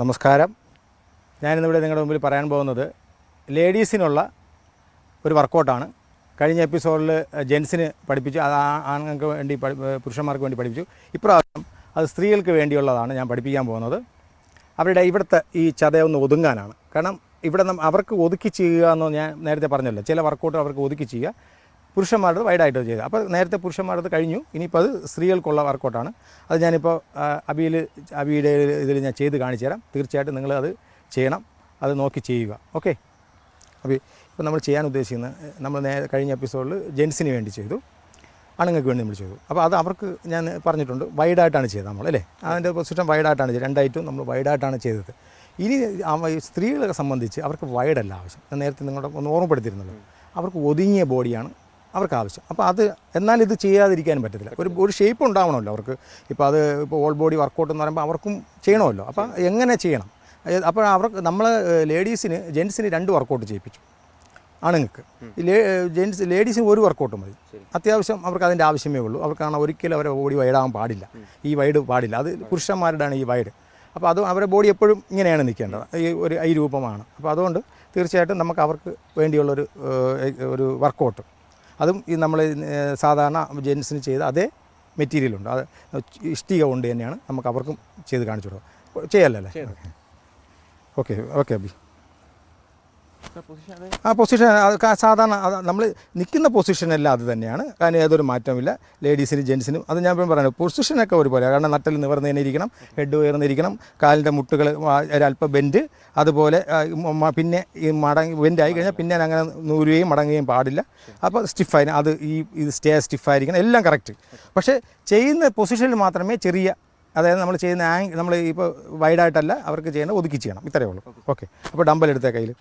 നമസ്കാരം. ഞാനിന്നിവിടെ നിങ്ങളുടെ മുമ്പിൽ പറയാൻ പോകുന്നത് ലേഡീസിനുള്ള ഒരു വർക്കൗട്ടാണ്. കഴിഞ്ഞ എപ്പിസോഡിൽ ജെൻസിന് പഠിപ്പിച്ചു. അത് ആണുങ്ങൾക്ക് വേണ്ടി പുരുഷന്മാർക്ക് വേണ്ടി പഠിപ്പിച്ചു. ഇപ്രാവശ്യം അത് സ്ത്രീകൾക്ക് വേണ്ടിയുള്ളതാണ് ഞാൻ പഠിപ്പിക്കാൻ പോകുന്നത്. അവരുടെ ഇവിടുത്തെ ഈ ചതയൊന്ന് ഒതുങ്ങാനാണ്. കാരണം ഇവിടെ അവർക്ക് ഒതുക്കി ചെയ്യുക എന്ന് ഞാൻ നേരത്തെ പറഞ്ഞല്ലോ ചില വർക്കൗട്ട് അവർക്ക് ഒതുക്കി ചെയ്യുക. പുരുഷന്മാരുടെ വൈഡായിട്ട് ചെയ്തത്. അപ്പോൾ നേരത്തെ പുരുഷന്മാരുടെ കഴിഞ്ഞു. ഇനിയിപ്പോൾ അത് സ്ത്രീകൾക്കുള്ള വർക്കൗട്ടാണ്. അത് ഞാനിപ്പോൾ അബിയിൽ അബിയുടെ ഇതിൽ ഞാൻ ചെയ്ത് കാണിച്ചു തരാം തീർച്ചയായിട്ടും നിങ്ങൾ അത് ചെയ്യണം. അത് നോക്കി ചെയ്യുക. ഓക്കെ? അപ്പോൾ ഇപ്പോൾ നമ്മൾ ചെയ്യാൻ ഉദ്ദേശിക്കുന്നത് നമ്മൾ നേരെ കഴിഞ്ഞ എപ്പിസോഡിൽ ജെൻസിന് വേണ്ടി ചെയ്തു. ആണുങ്ങൾക്ക് വേണ്ടി നമ്മൾ ചെയ്തു. അപ്പോൾ അത് അവർക്ക് ഞാൻ പറഞ്ഞിട്ടുണ്ട് വൈഡായിട്ടാണ് ചെയ്തത് നമ്മൾ അല്ലേ? അതിന്റെ പൊസിഷൻ വൈഡായിട്ടാണ് ചെയ്തത്. രണ്ടായിട്ടും നമ്മൾ വൈഡായിട്ടാണ് ചെയ്തത്. ഇനി സ്ത്രീകളെ സംബന്ധിച്ച് അവർക്ക് വൈഡല്ല ആവശ്യം. ഞാൻ നേരത്തെ നിങ്ങളുടെ ഒന്ന് ഓർമ്മപ്പെടുത്തിയിരുന്നല്ലോ. അവർക്ക് ഒതുങ്ങിയ ബോഡിയാണ് അവർക്ക് ആവശ്യം അപ്പോൾ അത് എന്നാൽ ഇത് ചെയ്യാതിരിക്കാനും പറ്റത്തില്ല. ഒരു ഒരു ഷേപ്പ് ഉണ്ടാവണമല്ലോ അവർക്ക്. ഇപ്പോൾ അത് ഇപ്പോൾ ഓൾ ബോഡി വർക്കൗട്ട് എന്ന് പറയുമ്പോൾ അവർക്കും ചെയ്യണമല്ലോ. അപ്പോൾ എങ്ങനെ ചെയ്യണം? അപ്പോൾ അവർക്ക് നമ്മൾ ലേഡീസിന് ജെൻസിന് രണ്ട് വർക്കൗട്ട് ചെയ്യിപ്പിച്ചു. ആണുങ്ങൾക്ക്. ജെൻസ് ലേഡീസിന് ഒരു വർക്കൗട്ട് മതി. അത്യാവശ്യം അവർക്ക് അതിന്റെ ആവശ്യമേ ഉള്ളൂ. അവർക്കാണ് ഒരിക്കലും അവരെ ബോഡി വൈഡാകാൻ പാടില്ല. ഈ വൈഡ് പാടില്ല. അത് പുരുഷന്മാരുടെയാണ് ഈ വൈഡ് അപ്പോൾ അത് അവരുടെ ബോഡി എപ്പോഴും ഇങ്ങനെയാണ് നിൽക്കേണ്ടത്. ഈ ഒരു ഈ രൂപമാണ്. അപ്പോൾ അതുകൊണ്ട് തീർച്ചയായിട്ടും നമുക്ക് അവർക്ക് വേണ്ടിയുള്ളൊരു ഒരു വർക്കൗട്ട് അതും ഈ നമ്മൾ സാധാരണ ജെൻസിന് ചെയ്ത അതേ മെറ്റീരിയലുണ്ട്. അത് ഇഷ്ടിക കൊണ്ട് തന്നെയാണ് നമുക്ക് അവർക്കും ചെയ്ത് കാണിച്ചു കൊടുക്കുക ചെയ്യല്ലേ അല്ലേ? Okay okay Abi. ആ പൊസിഷൻ സാധാരണ നമ്മൾ നിൽക്കുന്ന പൊസിഷനെല്ലാം അത് തന്നെയാണ്. കാരണം ഏതൊരു മാറ്റമില്ല ലേഡീസിനും ജെൻസിനും അത് ഞാൻ ഇപ്പം പറയുന്നത് പൊസിഷനൊക്കെ ഒരുപോലെ. കാരണം നട്ടൽ നിവർന്നേനിരിക്കണം ഇരിക്കണം ഹെഡ് ഉയർന്നിരിക്കണം കാലിന്റെ മുട്ടുകൾ ഒരല്പം ബെൻഡ് അതുപോലെ പിന്നെ ഈ മടങ്ങി ബെൻഡായി കഴിഞ്ഞാൽ പിന്നെ അങ്ങനെ നൂരുകയും മടങ്ങുകയും പാടില്ല. അപ്പോൾ സ്റ്റിഫായി അത് ഈ ഇത് സ്റ്റേ സ്റ്റിഫായിരിക്കണം എല്ലാം കറക്റ്റ് പക്ഷേ ചെയ്യുന്ന പൊസിഷനിൽ മാത്രമേ ചെറിയ അതായത് നമ്മൾ ചെയ്യുന്ന ആങ് നമ്മൾ ഇപ്പോൾ വൈഡായിട്ടല്ല അവർക്ക് ചെയ്യേണ്ട ഒതുക്കി ചെയ്യണം. ഇത്രയേ ഉള്ളൂ. ഓക്കെ അപ്പോൾ ഡമ്പൽ എടുത്തേ കയ്യിൽ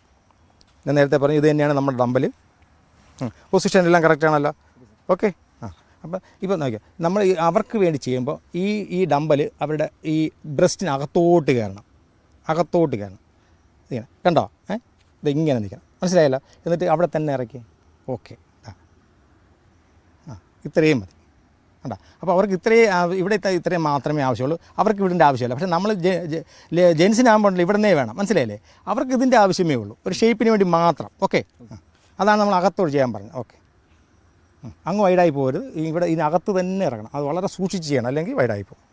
ഞാൻ നേരത്തെ പറഞ്ഞു ഇത് തന്നെയാണ് നമ്മുടെ ഡമ്പൽ പൊസിഷൻ എല്ലാം കറക്റ്റ് ആണല്ലോ. ഓക്കെ ആ. അപ്പം ഇപ്പം നോക്കിയാൽ നമ്മൾ ഈ അവർക്ക് വേണ്ടി ചെയ്യുമ്പോൾ ഈ ഈ ഡമ്പൽ അവരുടെ ഈ ബ്രസ്റ്റിന് അകത്തോട്ട് കയറണം. അകത്തോട്ട് കയറണം. ഇങ്ങനെ. കണ്ടോ? ഏ? ഇത് ഇങ്ങനെ നിൽക്കണം. മനസ്സിലായല്ലോ? എന്നിട്ട് അവിടെ തന്നെ ഇറക്കി. ഓക്കെ ആ. ആ. ഇത്രയും മതി. കണ്ട. അപ്പോൾ അവർക്ക് ഇത്രയും ഇവിടെ ഇത്ര- ഇത്രയും മാത്രമേ ആവശ്യമുള്ളൂ. അവർക്ക് ഇവിടെ ആവശ്യമില്ല. പക്ഷേ നമ്മൾ ജെൻസിനാകുമ്പോൾ ഇവിടെ നിന്നേ വേണം. മനസ്സിലായില്ലേ? അവർക്ക് ഇതിന്റെ ആവശ്യമേ ഉള്ളൂ. ഒരു ഷേപ്പിന് വേണ്ടി മാത്രം. ഓക്കെ. അതാണ് നമ്മൾ അകത്തോട് ചെയ്യാൻ പറഞ്ഞത്. ഓക്കെ. അങ്ങ് വൈഡായി പോകരുത്. ഈ ഇവിടെ ഇതിനകത്ത് തന്നെ ഇറങ്ങണം. അത് വളരെ സൂക്ഷിച്ച് ചെയ്യണം. അല്ലെങ്കിൽ വൈഡായി പോകും.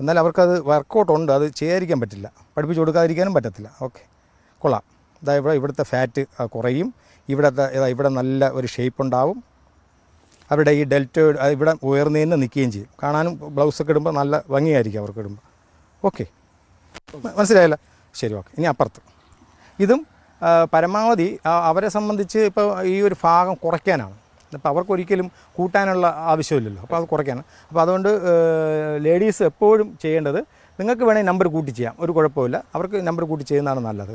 എന്നാൽ അവർക്കത് വർക്കൗട്ട് ഉണ്ട്. അത് ചെയ്യാതിരിക്കാൻ പറ്റില്ല. പഠിപ്പിച്ച് കൊടുക്കാതിരിക്കാനും പറ്റത്തില്ല. ഓക്കെ. കൊള്ളാം. ഇതാ ഇവിടെ ഇവിടുത്തെ ഫാറ്റ് കുറയും. ഇവിടുത്തെ ഇതാ ഇവിടെ നല്ല ഒരു ഷേപ്പ് ഉണ്ടാവും. അവരുടെ ഈ ഡെൽറ്റ ഇവിടെ ഉയർന്നു തന്നെ നിൽക്കുകയും ചെയ്യും. കാണാനും ബ്ലൗസൊക്കെ ഇടുമ്പോൾ നല്ല ഭംഗിയായിരിക്കും അവർക്ക് ഇടുമ്പോൾ ഓക്കെ. മനസ്സിലായില്ല? ശരി ഓക്കെ. ഇനി അപ്പുറത്ത്. ഇതും പരമാവധി അവരെ സംബന്ധിച്ച് ഇപ്പോൾ ഈ ഒരു ഭാഗം കുറയ്ക്കാനാണ്. അപ്പോൾ അവർക്കൊരിക്കലും കൂട്ടാനുള്ള ആവശ്യമില്ലല്ലോ. അപ്പോൾ അത് കുറയ്ക്കാനാണ്. അപ്പോൾ അതുകൊണ്ട് ലേഡീസ് എപ്പോഴും ചെയ്യേണ്ടത് നിങ്ങൾക്ക് വേണമെങ്കിൽ നമ്പർ കൂട്ടി ചെയ്യാം. ഒരു കുഴപ്പമില്ല. അവർക്ക് നമ്പർ കൂട്ടി ചെയ്യുന്നതാണ് നല്ലത്.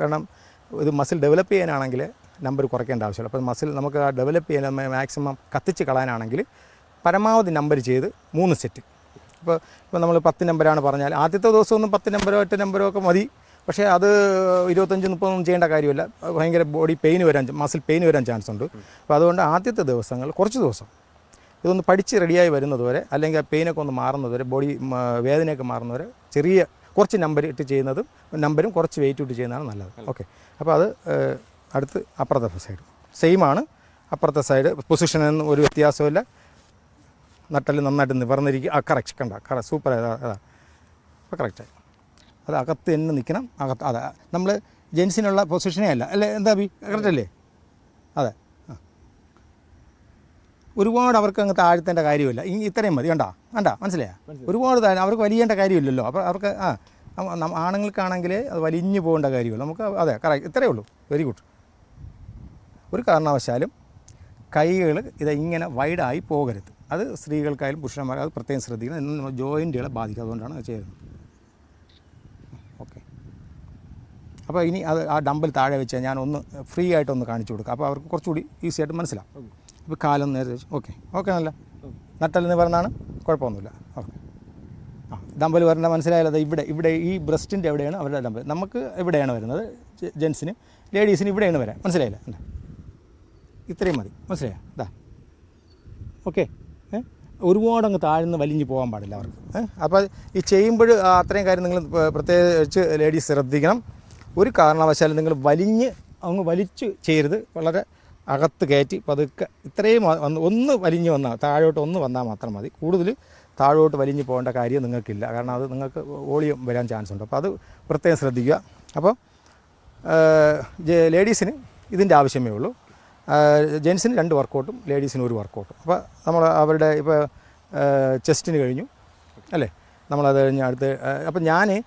കാരണം ഇത് മസിൽ ഡെവലപ്പ് ചെയ്യാനാണെങ്കിൽ നമ്പർ കുറയ്ക്കേണ്ട ആവശ്യമില്ല. അപ്പോൾ മസിൽ നമുക്ക് ആ ഡെവലപ്പ് ചെയ്യാൻ മാക്സിമം കത്തിച്ച് കളയാനാണെങ്കിൽ പരമാവധി നമ്പർ ചെയ്ത് മൂന്ന് സെറ്റ് ഇപ്പോൾ ഇപ്പോൾ നമ്മൾ പത്ത് നമ്പറാണ് പറഞ്ഞാൽ ആദ്യത്തെ ദിവസം ഒന്നും പത്ത് നമ്പരോ എട്ട് നമ്പരോ ഒക്കെ മതി. പക്ഷേ അത് ഇരുപത്തഞ്ച് മുപ്പതൊന്നും ചെയ്യേണ്ട കാര്യമില്ല. ഭയങ്കര ബോഡി പെയിൻ വരാൻ മസിൽ പെയിൻ വരാൻ ചാൻസ് ഉണ്ട്. അപ്പോൾ അതുകൊണ്ട് ആദ്യത്തെ ദിവസങ്ങൾ കുറച്ച് ദിവസം. ഇതൊന്ന് പഠിച്ച് റെഡിയായി വരുന്നതുവരെ അല്ലെങ്കിൽ ആ പെയിനൊക്കെ ഒന്ന് മാറുന്നതുവരെ ബോഡി വേദനയൊക്കെ മാറുന്നവരെ ചെറിയ കുറച്ച് നമ്പർ ഇട്ട് ചെയ്യുന്നതും നമ്പരും കുറച്ച് വെയിറ്റ് ഇട്ട് ചെയ്യുന്നതാണ് നല്ലത്. ഓക്കെ അപ്പോൾ അത് അടുത്ത് അപ്പുറത്തെ സൈഡ് സെയിം ആണ്. അപ്പുറത്തെ സൈഡ് പൊസിഷനൊന്നും ഒരു വ്യത്യാസമില്ല നട്ടൽ നന്നായിട്ട് നിവർന്നിരിക്കുക. ആ കറക്റ്റ് കണ്ട കറ സൂപ്പർ അതാ അപ്പോൾ കറക്റ്റായി അത് അകത്ത് തന്നെ നിൽക്കണം. അകത്ത് അതെ. നമ്മൾ ജെൻസിനുള്ള പൊസിഷനേ അല്ല. അല്ലേ എന്താ ബി കറക്റ്റ് അല്ലേ? അതെ. ഒരുപാട് അവർക്ക് അങ്ങ് താഴ്ത്തേണ്ട കാര്യമില്ല. ഈ ഇത്രയും മതി. കണ്ടാ? കണ്ടാ? മനസ്സിലായോ? ഒരുപാട് താഴെ അവർക്ക് വലിയേണ്ട കാര്യമില്ലല്ലോ. അപ്പോൾ അവർക്ക് ആ. ആണുങ്ങൾക്കാണെങ്കിൽ അത് വലിഞ്ഞു പോകേണ്ട കാര്യമില്ല നമുക്ക് അതെ കറക്റ്റ് ഇത്രയേ ഉള്ളൂ. വെരി ഗുഡ് ഒരു കാരണവശാലും കൈകൾ ഇത് ഇങ്ങനെ വൈഡായി പോകരുത്. അത് സ്ത്രീകൾക്കായാലും പുരുഷന്മാരും അത് പ്രത്യേകം ശ്രദ്ധിക്കണം. എന്നും നമ്മൾ ജോയിന്റുകളെ ബാധിക്കും അതുകൊണ്ടാണ് അത് ചെയ്യുന്നത്. ഓക്കെ. അപ്പോൾ ഇനി അത് ആ ഡമ്പിൽ താഴെ വെച്ച് ഞാൻ ഒന്ന് ഫ്രീ ആയിട്ടൊന്ന് കാണിച്ചു കൊടുക്കുക അപ്പോൾ അവർക്ക് കുറച്ചുകൂടി ഈസി ആയിട്ട് മനസ്സിലാവും. അപ്പോൾ കാലം നേരെ വെച്ച് ഓക്കെ. ഓക്കെ നല്ല. നട്ടലെന്ന് പറഞ്ഞാണ് കുഴപ്പമൊന്നുമില്ല. ഓക്കെ. ആ ഡമ്പൽ വരേണ്ട മനസ്സിലായാലത് ഇവിടെ ഇവിടെ ഈ ബ്രസ്റ്റിന്റെ എവിടെയാണ്? അവരുടെ ഡമ്പൽ. നമുക്ക് എവിടെയാണ് വരുന്നത്? ജെൻസിന് ലേഡീസിന് ഇവിടെയാണ് വരാൻ. മനസ്സിലായില്ല? അല്ലേ ഇത്രയും മതി. മനസ്സിലായോ? ഇതാ ഓക്കെ. ഏ? ഒരുപാട് അങ്ങ് താഴ്ന്ന് വലിഞ്ഞ് പോകാൻ പാടില്ല അവർക്ക്. അപ്പോൾ ഈ ചെയ്യുമ്പോൾ അത്രയും കാര്യം നിങ്ങൾ പ്രത്യേകിച്ച് ലേഡീസ് ശ്രദ്ധിക്കണം. ഒരു കാരണവശാലും നിങ്ങൾ വലിഞ്ഞ് അങ്ങ് വലിച്ചു ചെയ്യരുത്. വളരെ അകത്ത് കയറ്റി പതുക്കെ ഇത്രയും വന്ന് ഒന്ന് വലിഞ്ഞ് വന്നാൽ താഴോട്ട് ഒന്ന് വന്നാൽ മാത്രം മതി. കൂടുതൽ താഴോട്ട് വലിഞ്ഞ് പോകേണ്ട കാര്യം നിങ്ങൾക്കില്ല. കാരണം അത് നിങ്ങൾക്ക് വോളിയം വരാൻ ചാൻസ് ഉണ്ട്. അപ്പോൾ അത് പ്രത്യേകം ശ്രദ്ധിക്കുക. അപ്പോൾ ലേഡീസിന് ഇതിന്റെ ആവശ്യമേ ഉള്ളൂ. ജെൻസിന് രണ്ട് വർക്കൗട്ടും ലേഡീസിന് ഒരു വർക്കൗട്ടും. അപ്പോൾ നമ്മൾ അവരുടെ ഇപ്പോൾ ചെസ്റ്റിന് കഴിഞ്ഞു. അല്ലേ? നമ്മളത് കഴിഞ്ഞ് അടുത്ത് അപ്പം ഞാൻ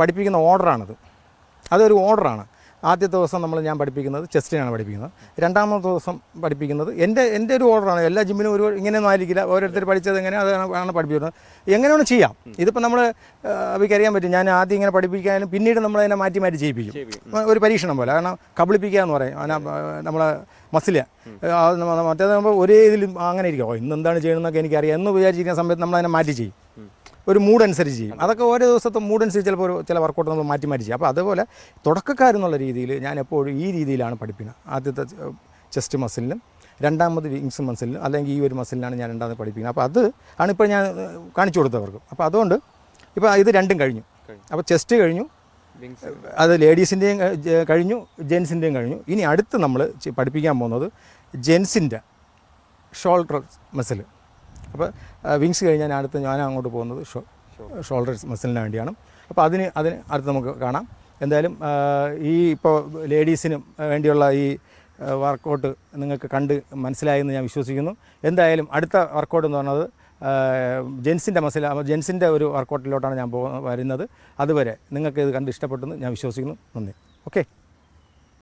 പഠിപ്പിക്കുന്ന ഓർഡറാണത്. അതൊരു ഓർഡറാണ്. ആദ്യത്തെ ദിവസം നമ്മൾ ഞാൻ പഠിപ്പിക്കുന്നത് ചെസ്റ്റിനാണ് പഠിപ്പിക്കുന്നത്. രണ്ടാമത്തെ ദിവസം പഠിപ്പിക്കുന്നത് എന്റെ എന്റെ ഒരു ഓർഡറാണ്. എല്ലാ ജിമ്മിനും ഒരു ഇങ്ങനെയൊന്നും ആയിരിക്കില്ല. ഓരോരുത്തർ പഠിച്ചത് എങ്ങനെ അതാണ് പഠിപ്പിക്കുന്നത്. എങ്ങനെയാണ് ചെയ്യാം. ഇതിപ്പോൾ നമ്മൾ അവയ്ക്ക് അറിയാൻ പറ്റും. ഞാൻ ആദ്യം ഇങ്ങനെ പഠിപ്പിക്കാനും പിന്നീട് നമ്മളതിനെ മാറ്റി മാറ്റി ചെയ്യിപ്പിക്കും. ഒരു പരീക്ഷണം പോലെ. കാരണം കബളിപ്പിക്കുക എന്ന് പറയും നമ്മളെ മസിൽ. മറ്റേത് നമ്മൾ ഒരേ ഇതിലും അങ്ങനെ ഇരിക്കും. ഇന്ന് എന്താണ് ചെയ്യണമെന്നൊക്കെ എനിക്കറിയാം. എന്ന് വിചാരിച്ചിരിക്കുന്ന സമയത്ത് നമ്മൾ അതിനെ മാറ്റി ചെയ്യും. ഒരു മൂഡ് അനുസരിച്ച് ചെയ്യും. അതൊക്കെ ഓരോ ദിവസത്തെ മൂഡ് അനുസരിച്ച് ചിലപ്പോൾ ഒരു ചില വർക്കൗട്ട് നമ്മൾ മാറ്റി മാറ്റി ചെയ്യും. അപ്പോൾ അതുപോലെ തുടക്കക്കാരെന്നുള്ള രീതിയിൽ ഞാൻ എപ്പോഴും ഈ രീതിയിലാണ് പഠിപ്പിക്കുന്നത്. ആദ്യത്തെ ചെസ്റ്റ് മസിലിനും രണ്ടാമത് വിങ്സ് മസിലിനും അല്ലെങ്കിൽ ഈ ഒരു മസിലിനാണ് ഞാൻ രണ്ടാമത് പഠിപ്പിക്കുന്നത്. അപ്പോൾ അത് ആണ് ഇപ്പോൾ ഞാൻ കാണിച്ചു കൊടുത്തവർക്ക് അപ്പോൾ അതുകൊണ്ട് ഇപ്പോൾ ഇത് രണ്ടും കഴിഞ്ഞു. അപ്പോൾ ചെസ്റ്റ് കഴിഞ്ഞു. അത് ലേഡീസിന്റെയും കഴിഞ്ഞു ജെൻസിന്റെയും കഴിഞ്ഞു. ഇനി അടുത്ത് നമ്മൾ പഠിപ്പിക്കാൻ പോകുന്നത് ജെൻസിന്റെ ഷോൾഡർ മസിൽ. അപ്പോൾ വിങ്സ് കഴിഞ്ഞാൽ അടുത്ത് ഞാൻ അങ്ങോട്ട് പോകുന്നത് ഷോ ഷോൾഡർ മസിലിന് വേണ്ടിയാണ്. അപ്പോൾ അതിന് അതിന് അടുത്ത് നമുക്ക് കാണാം. എന്തായാലും ഈ ഇപ്പോൾ ലേഡീസിനും വേണ്ടിയുള്ള ഈ വർക്കൗട്ട് നിങ്ങൾക്ക് കണ്ട് മനസ്സിലായെന്ന് ഞാൻ വിശ്വസിക്കുന്നു. എന്തായാലും അടുത്ത വർക്കൗട്ട് എന്ന് പറഞ്ഞത് ജെൻസിന്റെ മസിൽ ജെൻസിന്റെ ഒരു വർക്കൗട്ടിലോട്ടാണ് ഞാൻ പോ വരുന്നത്. അതുവരെ നിങ്ങൾക്ക് ഇത് കണ്ട് ഇഷ്ടപ്പെട്ടെന്ന് ഞാൻ വിശ്വസിക്കുന്നു. നന്ദി. ഓക്കെ.